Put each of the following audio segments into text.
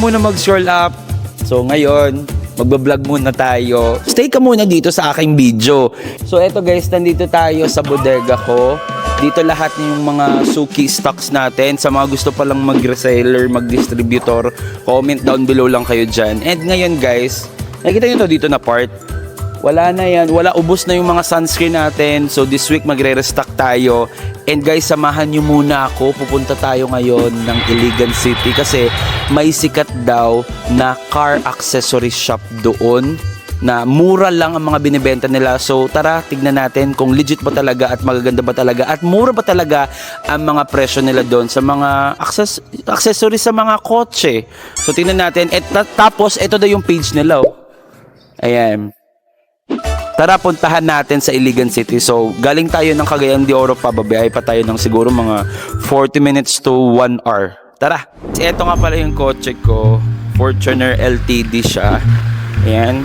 muna mag-scroll up. So ngayon, magbablog muna tayo. Stay ka muna dito sa aking video. So eto guys, nandito tayo sa bodega ko. Dito lahat yung mga suki stocks natin. Sa mga gusto palang mag-reseller, mag-distributor, comment down below lang kayo dyan. And ngayon guys, nakita nyo to dito na part. Wala na yan. Wala, ubos na yung mga sunscreen natin. So this week magre-restock tayo. And guys, samahan nyo muna ako. Pupunta tayo ngayon ng Iligan City kasi may sikat daw na car accessory shop doon na mura lang ang mga binibenta nila. So tara, tignan natin kung legit ba talaga at magaganda ba talaga at mura ba talaga ang mga presyo nila doon sa mga access accessories sa mga kotse. So tingnan natin. At ta- tapos ito daw yung page nila. Oh. Ayan. Tara, puntahan natin sa Iligan City. So, galing tayo ng Cagayan de Oro pa, babiyahe pa tayo ng siguro mga 40 minutes to 1 hour. Tara! Ito nga pala yung kotse ko. Fortuner LTD siya. Ayan.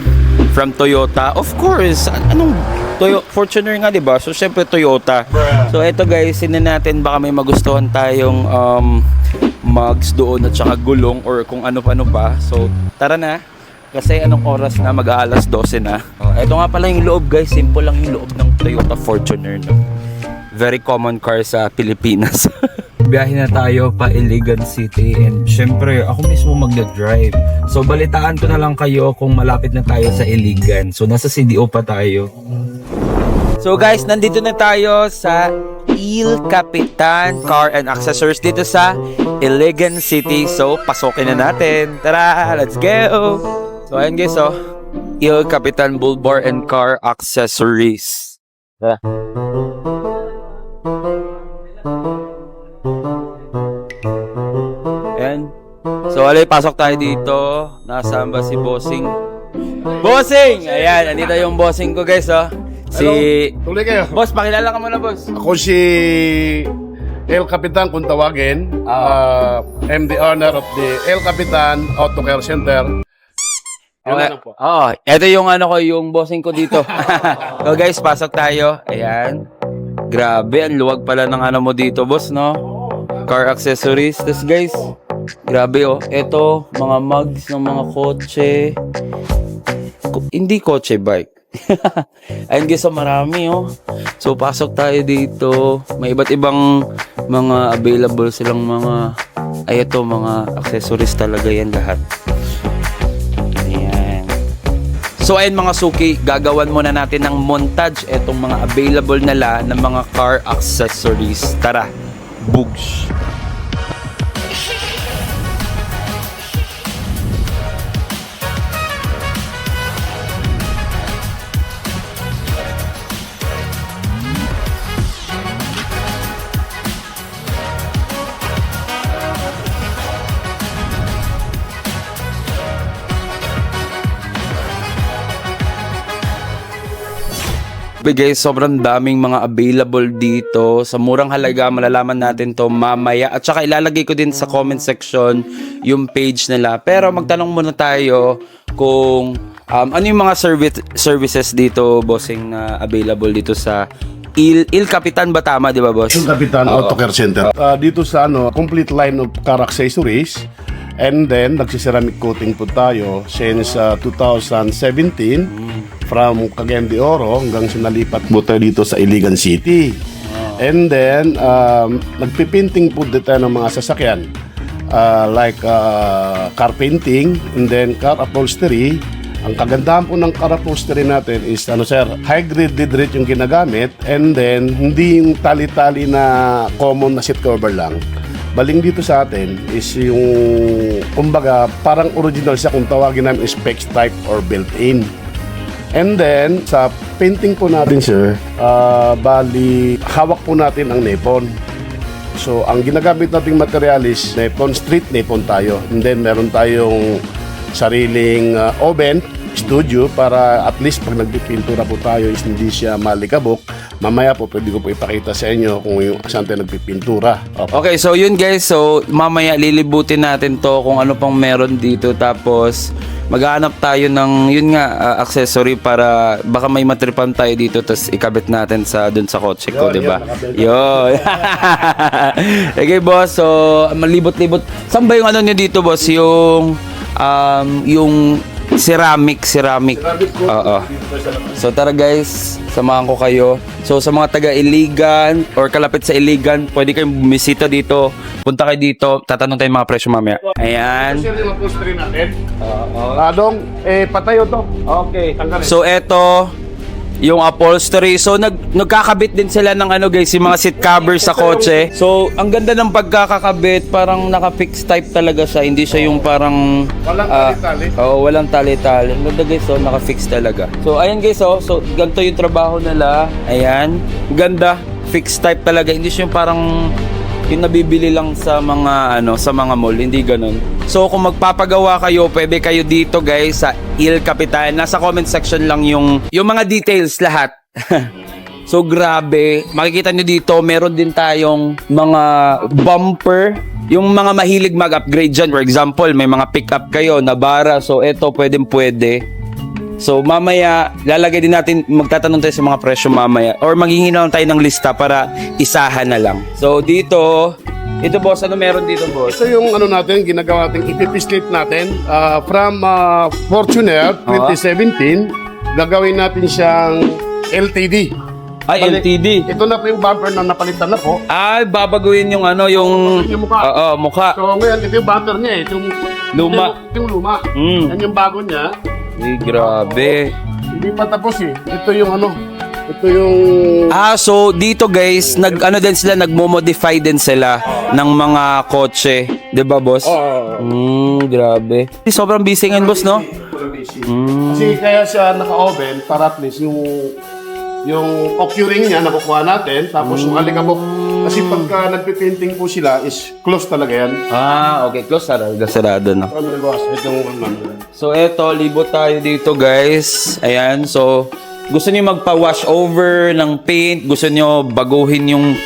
From Toyota. Of course, an- anong Toyo Fortuner nga, di ba? So, syempre Toyota. So, ito guys, sinan natin baka may magustuhan tayong um, mugs doon at saka gulong or kung ano-ano pa. So, tara na. Kasi anong oras na mag-aalas 12 na. Oh, ito nga pala yung loob guys, simple lang yung loob ng Toyota Fortuner no. Very common car sa Pilipinas. Biyahe na tayo pa Iligan City and syempre ako mismo magda-drive. So balitaan ko na lang kayo kung malapit na tayo sa Iligan. So nasa CDO pa tayo. So guys, nandito na tayo sa Il Capitan Car and Accessories dito sa Iligan City. So pasokin na natin. Tara, let's go! So ayan guys oh, Il Capitan Bull Bar and Car Accessories. Tara. Ayan. So alay, pasok tayo dito. Nasaan ba si Bossing? Bossing! Ayan, andito yung bossing ko guys oh. Si... Tuloy kayo. Boss, pakilala ka muna boss. Ako si El Capitan kung tawagin. Ah. Uh, I'm the owner of the El Capitan Auto Care Center. Yun Okay. lang po. Oo, ito yung ano ko, yung bossing ko dito. so guys, pasok tayo. Ayan. Grabe, ang luwag pala ng ano mo dito, boss, no? Car accessories. Tapos guys, grabe oh. Ito, mga mugs ng mga kotse. Ko- hindi kotse, bike. Ayun guys, so marami oh. So pasok tayo dito. May iba't ibang mga available silang mga ay ito, mga accessories talaga yan lahat. So ayun mga suki, gagawan muna natin ng montage etong mga available nila ng mga car accessories. Tara, bugs. Guys, sobrang daming mga available dito. Sa murang halaga, malalaman natin to mamaya. At saka ilalagay ko din sa comment section yung page nila. Pero magtanong muna tayo kung um, ano yung mga service, services dito, bossing, na available dito sa Il, Il Capitan ba tama, di ba, boss? El Capitan Oo. Auto Care Center. Uh, dito sa ano, complete line of car accessories. And then, nagsiceramic coating po tayo since uh, 2017 from Cagayan de Oro hanggang sa nalipat po tayo dito sa Iligan City. And then, um, nagpipinting po dito ng mga sasakyan. Uh, like uh, car painting and then car upholstery. Ang kagandahan po ng car upholstery natin is ano sir, high grade lead rate yung ginagamit and then hindi yung tali-tali na common na seat cover lang. Baling dito sa atin is yung kumbaga parang original siya kung tawagin namin specs type or built-in. And then, sa painting po natin, sir, ah, bali, hawak po natin ang nepon. So, ang ginagamit nating material is nepon, street nepon tayo. And then, meron tayong sariling ah, oven, studio, para at least pag nagpipintura po tayo is hindi siya malikabok. Mamaya po, pwede ko po ipakita sa inyo kung yung saan tayo nagpipintura. Okay. Okay, so yun guys. So mamaya lilibutin natin to kung ano pang meron dito. Tapos maghahanap tayo ng yun nga ah, accessory para baka may matripan tayo dito tapos ikabit natin sa dun sa kotse ko, 'di ba? Yun. okay, boss. So, malibot-libot. Saan ba yung ano niyo dito, boss? Yung um yung ceramic, ceramic. Oo. So tara guys, samahan ko kayo. So sa mga taga Iligan or kalapit sa Iligan, pwede kayong bumisita dito. Punta kayo dito, tatanong tayo mga presyo mamaya. Ayan. Kasi yung upholstery natin. Oo. Ah, dong, eh, patayo to. Okay. Tanggalin. So eto, yung upholstery. So nag nagkakabit din sila ng ano guys, yung mga seat covers sa kotse. So ang ganda ng pagkakakabit, parang naka-fix type talaga siya. Hindi siya yung parang Walang ah, tali-tali. Oo, walang tali-tali. Ang Ganda guys, so naka-fix talaga. So ayan guys, oh, so ganito yung trabaho nila. Ayan. Ganda, fix type talaga. Hindi siya yung parang yung nabibili lang sa mga ano sa mga mall, hindi ganun. So kung magpapagawa kayo, pwede kayo dito guys sa Il Capitan. Nasa comment section lang yung yung mga details lahat. so grabe, makikita nyo dito, meron din tayong mga bumper yung mga mahilig mag-upgrade dyan, for example, may mga pick-up kayo, Navara, so eto pwedeng pwede. So mamaya, lalagay din natin, magtatanong tayo sa mga presyo mamaya. Or maghihingi na lang tayo ng lista para isahan na lang. So dito, ito boss, ano meron dito boss? Ito yung ano natin, ginagawa natin, ipipislip natin ah, from ah, Fortuner 2017, gagawin natin siyang LTD. Ay, Bali- LTD. Ito na po yung bumper na napalitan na po. Ay, babaguhin yung ano, yung... Yung mukha. Oo, mukha. So ngayon, ito yung bumper niya eh. Ito yung, Luma. Ito yung luma. Mm. Yan yung bago niya. Ay, grabe. Hindi pa tapos eh. Ito yung ano, ito yung... Ah, so dito guys, nag ano din sila, nagmo-modify din sila ng mga kotse, 'di ba, boss? Oo. Mm, grabe. Sobrang busy ngayon, boss, no? Mm. Kasi kaya siya naka-oven para at least yung yung occurring niya nakukuha natin tapos yung alikabok kasi pagka nagpipainting po sila is close talaga yan. Ah, okay, close sarado, sarado na. Ano na boss? Itong ano. So eto, libot tayo dito, guys. Ayan, so gusto niyo magpa-wash over ng paint, gusto niyo baguhin yung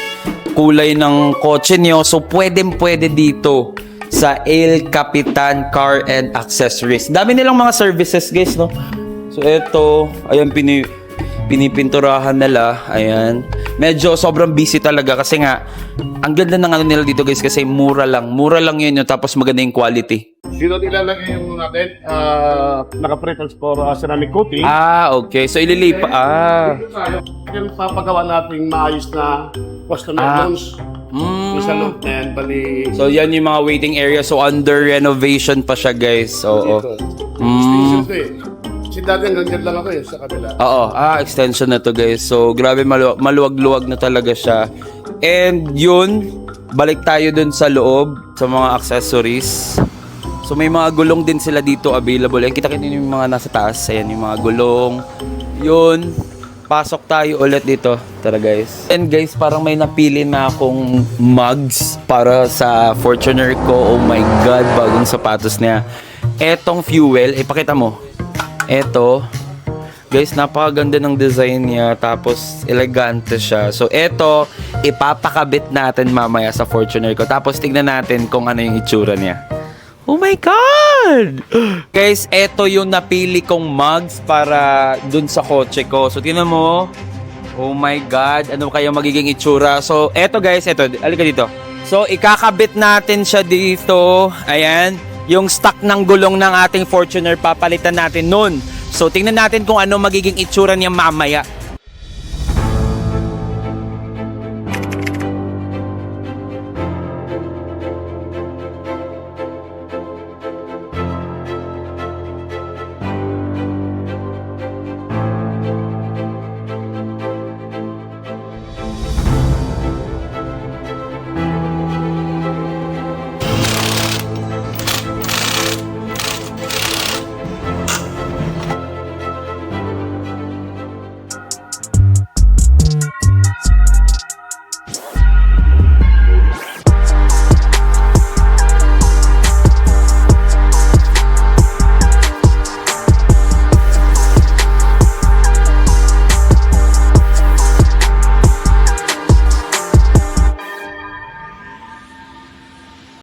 kulay ng kotse niyo, so pwedeng pwede dito sa El Capitan Car and Accessories. Dami nilang mga services, guys, no? So eto, ayan pini pinipinturahan nila. Ayan. Medyo sobrang busy talaga kasi nga ang ganda ng ano nila dito guys kasi mura lang. Mura lang yun yun tapos maganda yung quality. Dito ilalagay yung natin uh, naka-pretals for uh, ceramic coating. Ah, okay. So ililipa. Ah. Yung papagawa nating maayos na customer Ah. loans. Mm. Yung sa loob na yan, bali... So yan yung mga waiting area. So under renovation pa siya guys. Oo. Dito. Mm. Extension to eh. Kasi dati hanggang lang ako eh, sa kabila. Oo. Ah, extension na to guys. So grabe malu- maluwag-luwag na talaga siya. And yun, balik tayo dun sa loob sa mga accessories. So may mga gulong din sila dito available. Ayan, kita-kita niyo yung mga nasa taas. Ayan yung mga gulong. Yun. Pasok tayo ulit dito. Tara guys. And guys, parang may napili na akong mugs para sa Fortuner ko. Oh my God, bagong sapatos niya. Etong fuel, ipakita mo. Eto, Guys, napakaganda ng design niya tapos elegante siya. So eto, ipapakabit natin mamaya sa Fortuner ko. Tapos tignan natin kung ano yung itsura niya. Oh my God! Guys, eto yung napili kong mugs para dun sa kotse ko. So tingnan mo. Oh my God, ano kaya magiging itsura? So eto guys, eto, alika dito. So ikakabit natin siya dito. Ayan, yung stock ng gulong ng ating Fortuner papalitan natin nun. So tingnan natin kung ano magiging itsura niya mamaya.